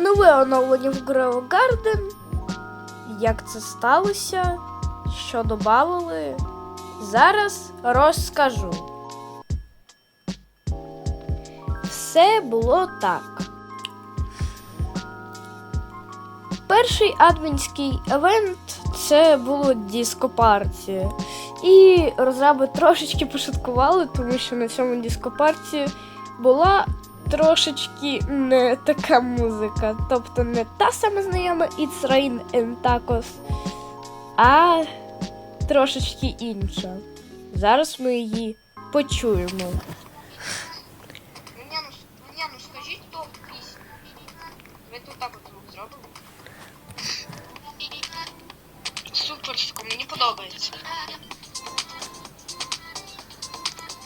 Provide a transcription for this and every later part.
нове оновлення в Grow Garden. Як це сталося? Що додали? Зараз розкажу. Все було так. Перший адвентський евент це було дископарті. І розраби трошечки пошуткували, тому що на цьому дископарті була трошечки не така музика. Тобто не та сама знайома It's Rain and Tacos, а трошечки інша. Зараз ми її почуємо. Ні, ну, ну скажіть топ пісню. Ви тут так от звук зробили? Суперсько, мені подобається.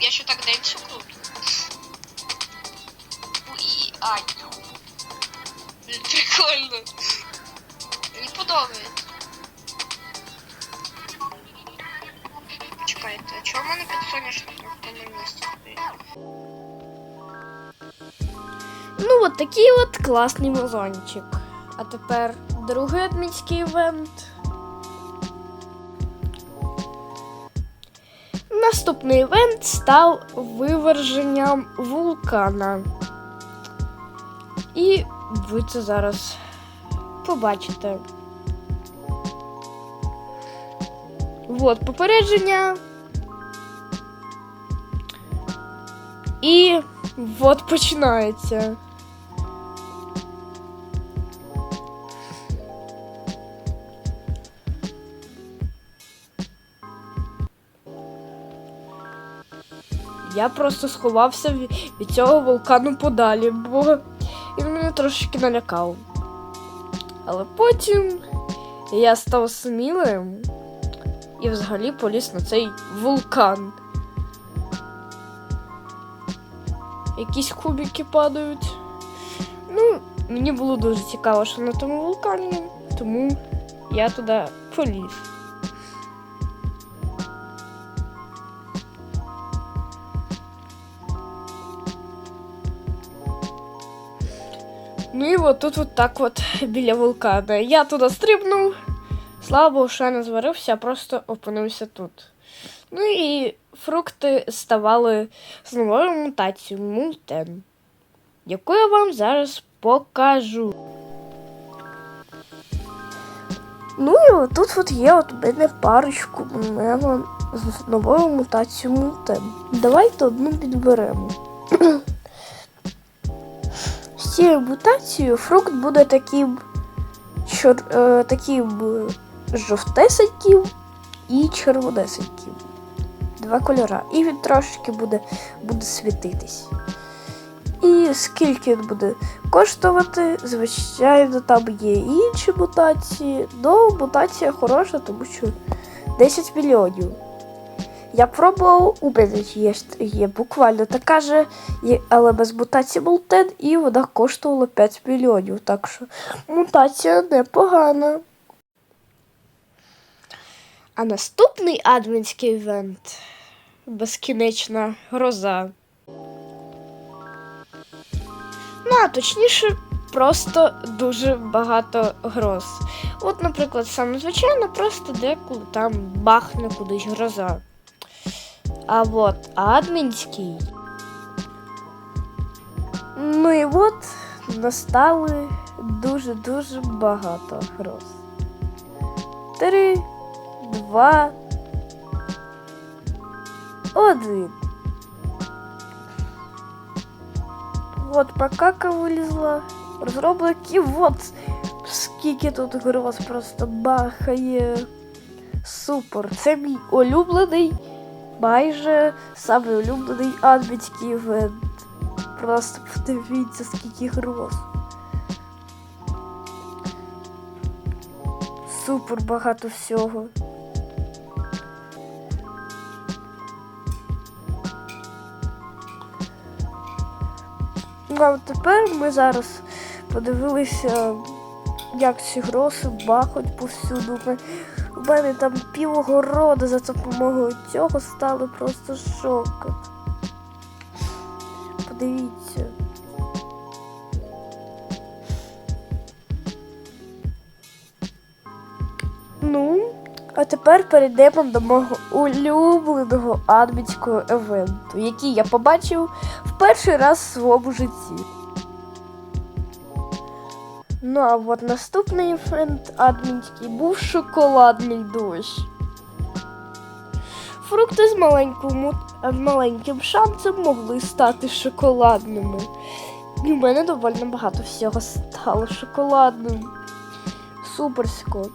Я ще так денсю тут. Ай. Прикольно. Мені подобається. Чекайте, а чого в мене під соняшником в тому місці стоїть? Ну, от такий от класний мазончик. А тепер другий адмінський івент. Наступний івент став виверженням вулкана. І ви це зараз побачите. От попередження. І от починається. Я просто сховався від, цього вулкану подалі, бо трошки налякав. Але потім я став смілим і взагалі поліз на цей вулкан. Якісь кубики падають. Ну, мені було дуже цікаво, що на тому вулкані, тому я туди поліз. Ну і от тут от так от біля вулкана. Я туди стрибнув. Слава Богу, що я не зварився, а просто опинився тут. Ну і фрукти ставали з новою мутацією Мультен, яку я вам зараз покажу. Ну і от тут от є от мене парочку мемон з новою мутацією Мультен. Давайте одну підберемо. З цією мутацією фрукт буде таким, чор, е, таким е, жовтесеньким і червонесеньким. Два кольора. І він трошки буде, буде світитись. І скільки він буде коштувати, звичайно, там є і інші мутації. Ну, мутація хороша, тому що 10 мільйонів. Я пробував, у є, є буквально така же, але без мутації Молтен, і вона коштувала 5 мільйонів. Так що мутація непогана. А наступний адмінський івент безкінечна гроза. Ну, а точніше, просто дуже багато гроз. От, наприклад, саме звичайно, просто деколи там бахне кудись гроза. А от адмінський. Ну і от настали дуже-дуже багато гроз. Три, два, один. От покака вилізла. Розробники, от скільки тут гроз просто бахає. Супер. Це мій улюблений, майже самий улюблений івент. Просто подивіться, скільки гроз. Супер багато всього. Ну, а тепер ми зараз подивилися, як ці гроші бахать повсюду. У мене там півгорода за допомогою цього стали просто шок. Подивіться. Ну, а тепер перейдемо до мого улюбленого адмінського евенту, який я побачив в перший раз в своєму житті. Ну а от наступний івент адмінський був шоколадний дощ. Фрукти з маленьким, з маленьким шансом могли стати шоколадними. І в мене доволі багато всього стало шоколадним. Суперсько.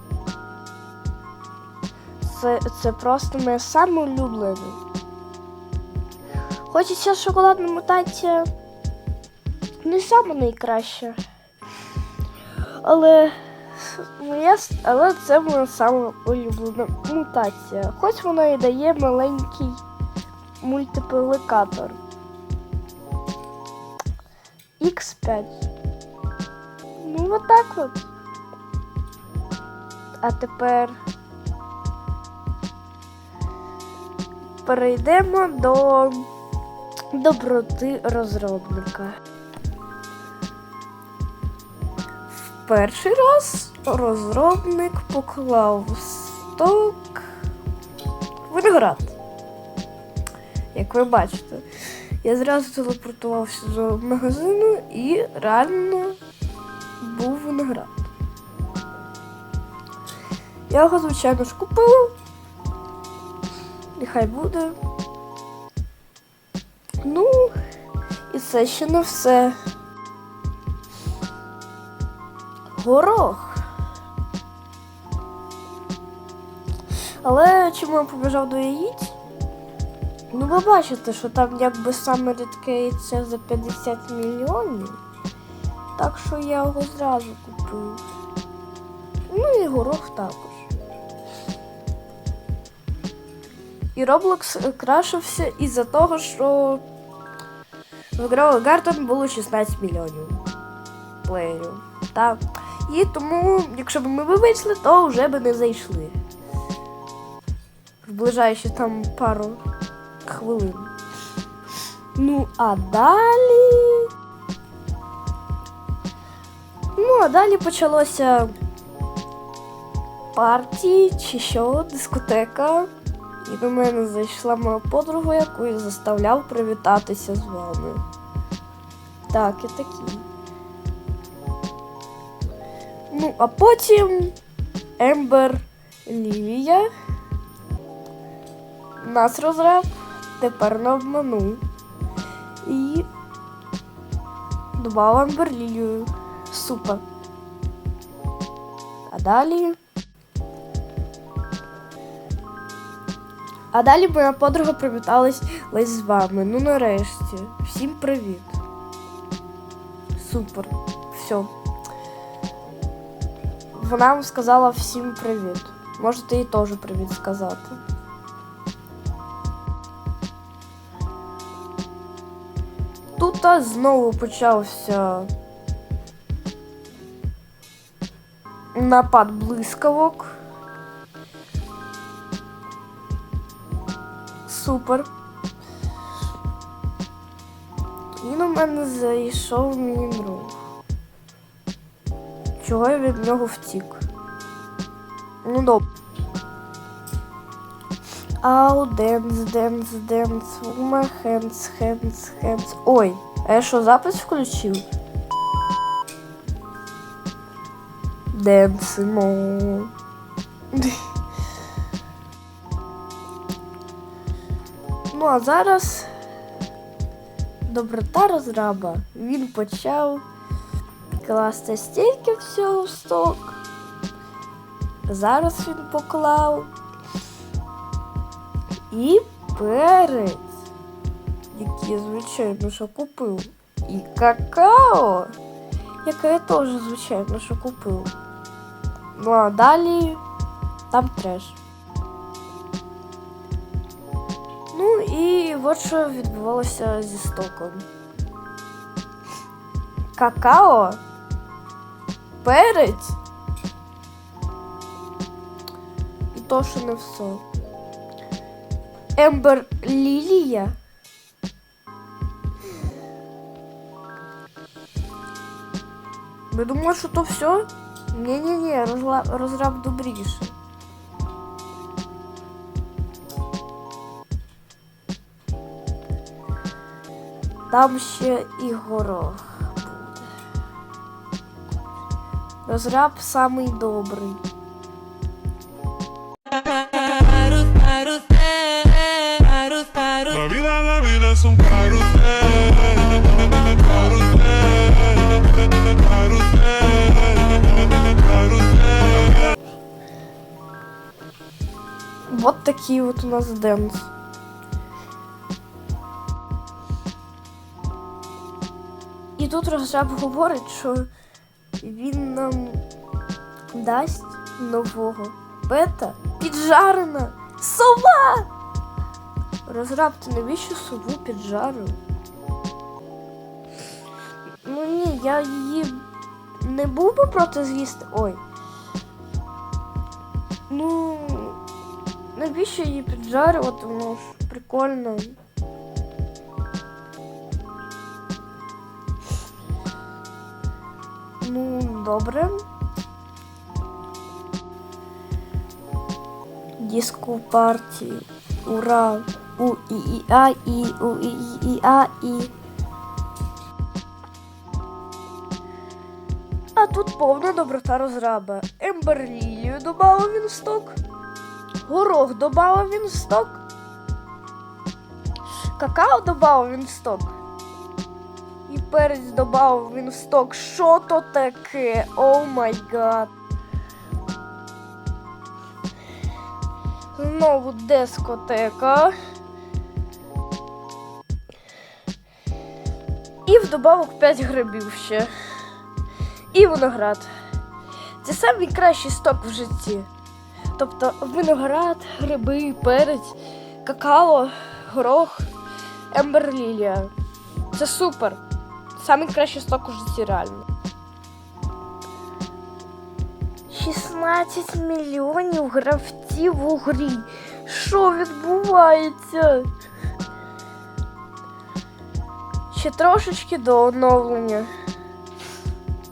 Це, це просто моє саме улюблене. Хоч і ця шоколадна мутація не саме найкраща. Але, моя, але це моя саме улюблена мутація. Хоч вона і дає маленький мультиплікатор. X5. Ну, от от. А тепер перейдемо до доброти розробника. Перший раз розробник поклав в сток виноград. Як ви бачите, я зразу телепортувався до магазину і реально був виноград. Я його, звичайно ж, купив. Нехай буде. Ну, і це ще не все. Горох. Але чому я побіжав до яїць? Ну, ви бачите, що там якби саме рідке яйце за 50 мільйонів. Так що я його зразу купив. Ну і горох також. І Roblox крашився із-за того, що в Grow Garden було 16 мільйонів плеєрів. Так. І тому, якщо б ми вийшли, то вже би не зайшли. В ближайші там пару хвилин. Ну, а далі. Ну, а далі почалося партії чи що, дискотека. І до мене зайшла моя подруга, яку я заставляв привітатися з вами. Так, і такі. Ну, а потім Ембер Лілія нас розрав, тепер не обманув. І добав Ембер Лілію. Супер. А далі. А далі моя подруга привіталась лише з вами. Ну нарешті. Всім привіт. Супер. Все. Вона вам сказала всім привіт. Можете їй теж привіт сказати. Тут а, знову почався напад блискавок. Супер. І на мене зайшов мій друг. Чого я від нього втік? Ну добре. Ау, денс, денс, денс, ума, хенс, хенс, хенс. Ой, а я що, запис включив? Денсимо. Ну, а зараз доброта розраба. Він почав класти стільки всього в сток. Зараз він поклав і перець, який я, звичайно, що купив. І какао, яке я теж, звичайно, що купив. Ну а далі там треш. Ну і от що відбувалося зі стоком. Какао, перець. То, що не все. Ембер Лілія. Ви думали, що то все? Не-не-не, розраб добріше. Там ще і горох. Розраб самий добрий. Вот такий от у нас денс. І тут розраб говорить, що він нам дасть нового пета піджарена сова. Розраб, ти навіщо сову піджарив? Ну ні, я її не був би проти з'їсти. Ой. Ну, навіщо її піджарювати? Воно ж прикольно. Ну, добре. Диско партії. Ура! У і і а і у і і а і. А тут повна доброта розраба. Емберлілію додав він в сток. Горох додав він в сток. Какао додав він в сток. Перець додав він в сток. Що то таке? О май гад. Знову дискотека. І вдобавок 5 грибів ще. І виноград. Це самий кращий сток в житті. Тобто виноград, гриби, перець, какао, горох, емберлілія. Це супер. Самий кращий сток у реально. 16 мільйонів гравців у грі. Що відбувається? Ще трошечки до оновлення.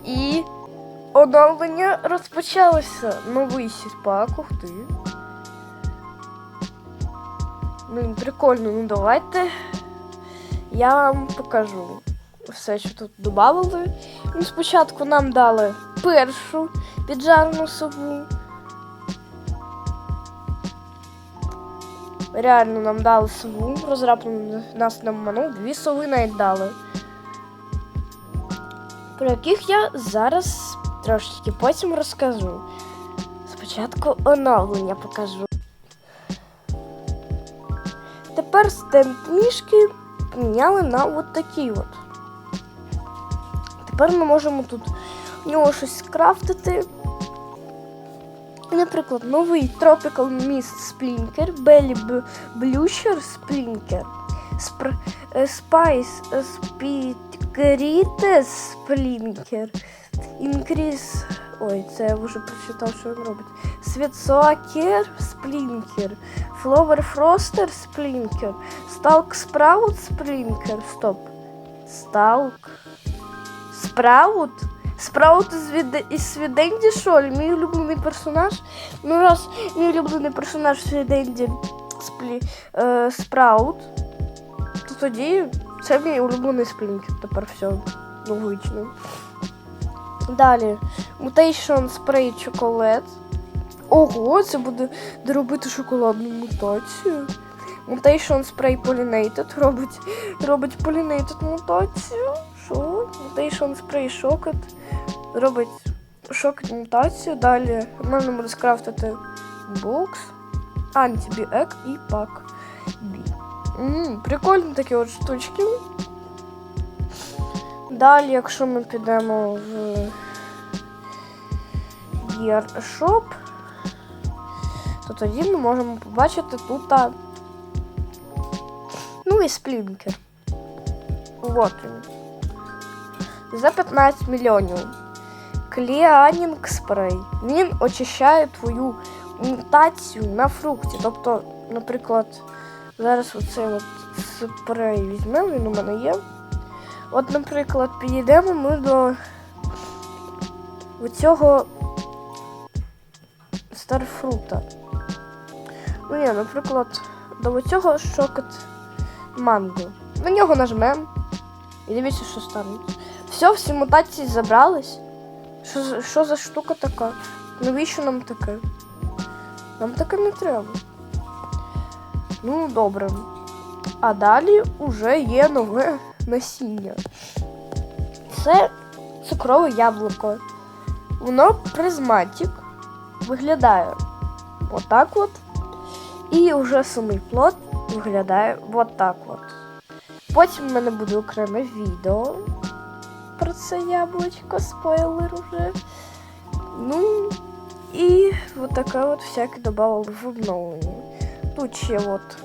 І оновлення розпочалося. Новий сітпак, ух ти. Блін, прикольно, ну давайте. Я вам покажу все, що тут додали. Ну, спочатку нам дали першу піджарену сову. Реально нам дали сову, розраб нас не обманув, дві сови навіть дали. Про яких я зараз трошечки потім розкажу. Спочатку оновлення покажу. Тепер стенд мішки поміняли на от такий от. Тепер ми можемо тут в нього щось скрафтити. Наприклад, новий Tropical Mist Splinker, Belly Blusher Splinker, Spr е, Spice е, Splinker, Increase. Ой, це я вже прочитав, що він робить. Світсоакер Splinker, Flower Froster Splinker, Stalk Sprout Splinker. Стоп. Stalk. Спраут? Спраут із, від... із Свіденді Шоль, мій улюблений персонаж. Ну, раз мій улюблений персонаж Свіденді сплі... е, Спраут, то тоді це мій улюблений сплінкер. Тепер все логічно. Далі. Mutation Spray Chocolate. Ого, це буде доробити шоколадну мутацію. Mutation Spray Pollinated робить, робить Pollinated мутацію. Що? Mutation Spray Shocket робить Shocket мутацію. Далі можна буде скрафтити бокс, антибіек і пак бі. М, Прикольні такі от штучки. Далі, якщо ми підемо в Gear Shop, то тоді ми можемо побачити тут ну і сплінкер. Вот він. За 15 мільйонів. Кліанінг спрей. Він очищає твою мутацію на фрукті. Тобто, наприклад, зараз оцей от спрей візьмемо, він у мене є. От, наприклад, підійдемо ми до цього старфрута. Ну, ні, наприклад, до цього шокет манго. На нього нажмемо. І дивіться, що станеться. Все, всі мутації забрались. Що, що за штука така? Навіщо нам таке? Нам таке не треба. Ну, добре. А далі вже є нове насіння. Це цукрове яблуко. Воно призматик. Виглядає отак от. І вже самий плод виглядає отак от. Потім в мене буде окреме відео це яблучко, спойлер уже. Ну, і от таке от всяке додавали в обновленні. Тут ще от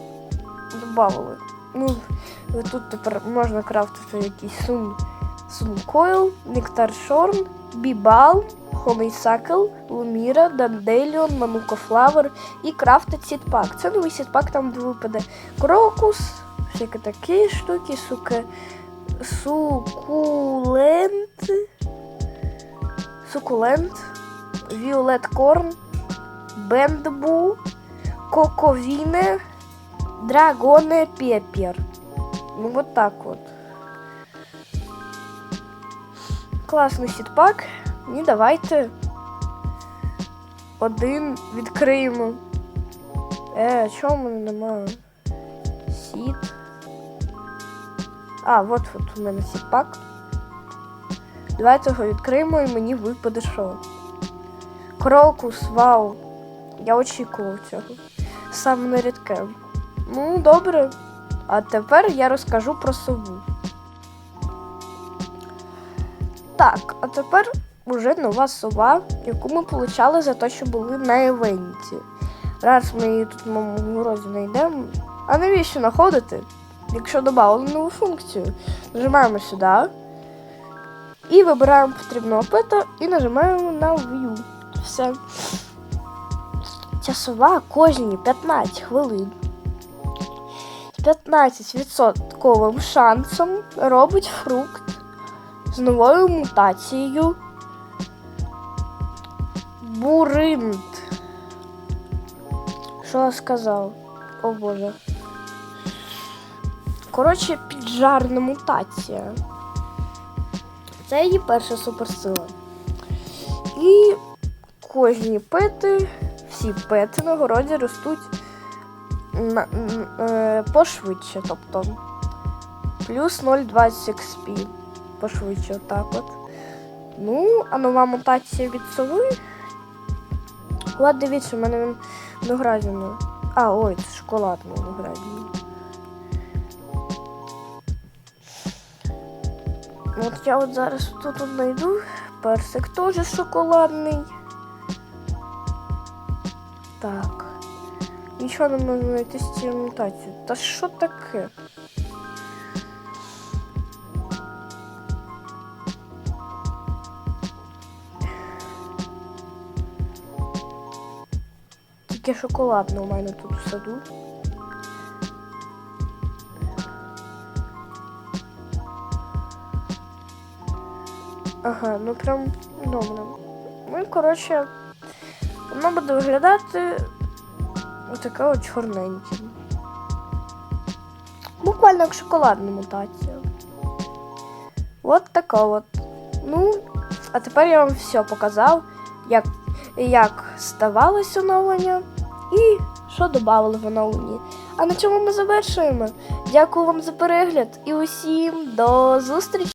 додавали. Ну, тут тепер можна крафтити якийсь сум, сумкойл, нектар шорн, бібал, Honeysuckle, Луміра, Данделіон, Манука Флавер і крафтить сітпак. Це новий сітпак, там де випаде крокус, всякі такі штуки, суке, сукулент, сукулент, Віолет Корн, Бендбу, Коковіне, Драгоне Пеппер. Ну вот так вот. Класний сітпак. І давайте один відкриємо. Е, мене немає? Сіт. А, от от у мене сітпак. Давайте його відкриємо і мені випаде що. Крокус, вау. Я очікував цього. Саме на рідке. Ну, добре. А тепер я розкажу про сову. Так, а тепер уже нова сова, яку ми получали за те, що були на івенті. Раз ми її тут в моєму горозі знайдемо. А навіщо знаходити? Якщо додали нову функцію, нажимаємо сюди і вибираємо потрібну опиту і нажимаємо на View. Все. Ця сова кожні 15 хвилин з 15% шансом робить фрукт з новою мутацією Буринт. Що я сказав? О боже. Коротше, піджарна мутація. Це її перша суперсила. І кожні пети, всі пети на городі ростуть на, е, пошвидше, тобто плюс 0,20 XP. Пошвидше, отак от. Ну, а нова мутація від сови. От дивіться, в мене він виноградина. А, ой, це шоколадна виноградина. От я от зараз тут знайду. Персик теж шоколадний. Так. Нічого не можна знайти з цією мутацією. Та що таке? Тільки шоколадне у мене тут в саду. Ага, ну прям добре. Ну і коротше, воно буде виглядати отаке от чорненьке. Буквально як шоколадна мутація. От така от. Ну, а тепер я вам все показав, як, як ставалось оновлення і що додали в оновленні. А на цьому ми завершуємо. Дякую вам за перегляд і усім до зустрічі!